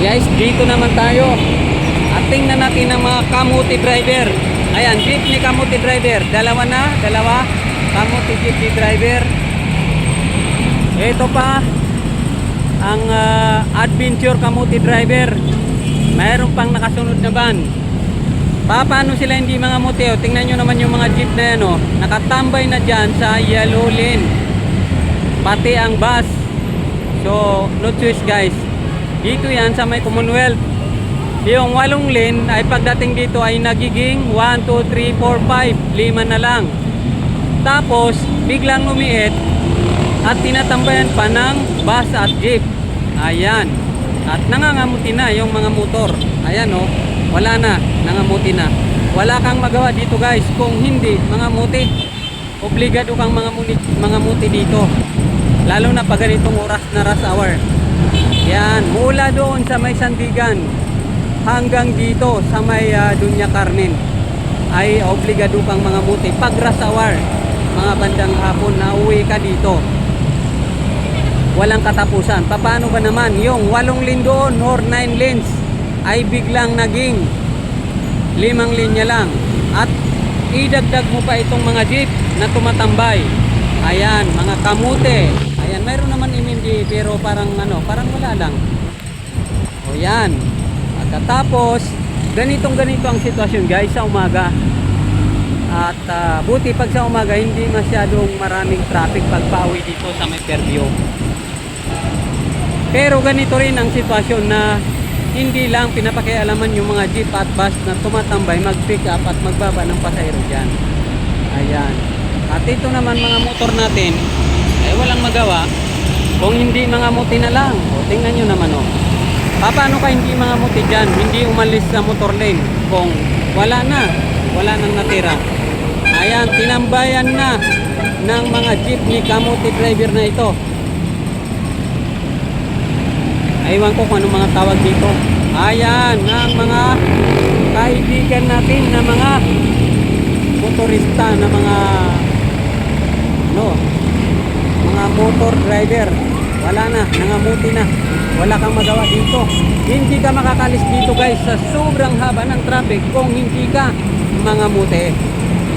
Guys, dito naman tayo. At tingnan natin ang mga kamuti driver. Ayan, jeep ni kamuti driver. Dalawa na, dalawa. Kamuti jeep ni driver. Ito pa ang ah, adventure kamuti driver. Mayroon pang nakasunod na van. Pa, paano sila hindi mga muti? O, tingnan nyo naman yung mga jeep na yan. Oh. Nakatambay na dyan sa yellow lane. Pati ang bus. So, no choice guys. Dito yan sa may Commonwealth. Yung walong lane ay pagdating dito ay nagiging 1, 2, 3, 4, 5. Lima na lang. Tapos, biglang lumiit at tinatambayan pa ng bus at jeep. Ayan. At nangangamuti na yung mga motor. Ayan oh. Wala na. Nangamuti na. Wala kang magawa dito guys kung hindi mga muti. Obligado kang mga muni, mga muti dito. Lalo na pag ganitong oras na rush hour. Yan, mula doon sa may Sandigan hanggang dito sa may uh, Dunya Carmen ay obligado kang mga muti. Pag rush mga bandang hapon na uwi ka dito. Walang katapusan. Paano ba naman yung walong lane doon or nine lanes ay biglang naging limang linya lang at idagdag mo pa itong mga jeep na tumatambay. Ayan, mga kamute. Ayan, mayroon naman imindi pero parang ano, parang wala lang. O yan. Pagkatapos, ganitong ganito ang sitwasyon guys sa umaga. At ah, buti pag sa umaga hindi masyadong maraming traffic pag pauwi dito sa may Fairview. Pero ganito rin ang sitwasyon na hindi lang pinapakialaman yung mga jeep at bus na tumatambay mag-pick up at magbaba ng pasahero dyan. Ayan. At ito naman mga motor natin, ay walang magawa kung hindi mga muti na lang. O tingnan nyo naman o. Paano ka hindi mga muti dyan? Hindi umalis sa motor lane kung wala na, wala nang natira. Ayan, tinambayan na ng mga jeep ni kamuti driver na ito. Aywan ko kung anong mga tawag dito. Ayan, ang mga kaibigan natin na mga motorista na mga no, mga motor driver. Wala na, nangamuti na. Wala kang magawa dito. Hindi ka makakalis dito guys sa sobrang haba ng traffic kung hindi ka mangamuti.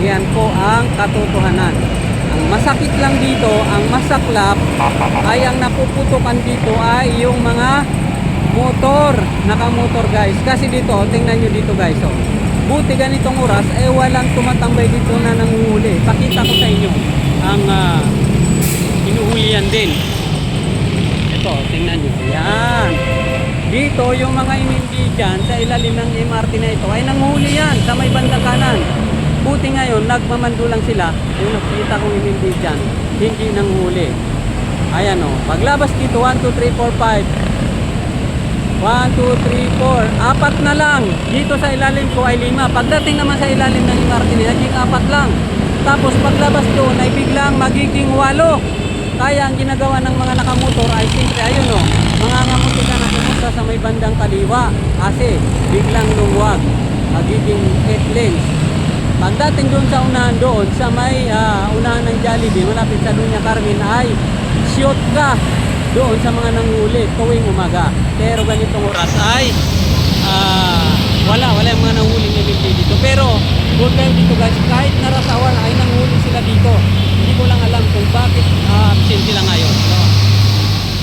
Yan po ang katotohanan. Ang masakit lang dito, ang masaklap ay ang napuputukan dito ay yung mga motor, nakamotor guys. Kasi dito, tingnan nyo dito guys. Oh. Buti ganitong oras, eh walang tumatambay dito na nanguhuli. Pakita ko sa inyo ang uh, hinuhulihan din. Ito, tingnan nyo. Yan. Dito, yung mga imindi dyan, sa ilalim ng MRT na ito, ay nanguhuli yan sa may bandang kanan. Buti ngayon, nagmamando lang sila. Yung nakita kong imindi dyan, hindi nanghuli. Ayan o. Paglabas dito, 1, 2, 3, 4, 5. 1, 2, 3, 4. Apat na lang. Dito sa ilalim ko ay lima. Pagdating naman sa ilalim ng MRT na, naging apat lang. Tapos paglabas doon ay biglang magiging walo. Kaya ang ginagawa ng mga nakamotor ay siyempre ayun o. Mga ngamotor ka na pumunta sa may bandang kaliwa. Kasi biglang lungwag. Magiging 8 lanes. Pagdating doon sa unahan doon, sa may ah, unahan ng Jollibee, malapit sa Dunya Carmen ay shoot ka doon sa mga nanghuli tuwing umaga. Pero ganitong oras ay ah, wala, wala yung mga nanghuli ng dito. Pero good time dito guys, kahit narasawan ay nanghuli sila dito. Hindi ko lang alam kung bakit ah, absent sila ngayon. No?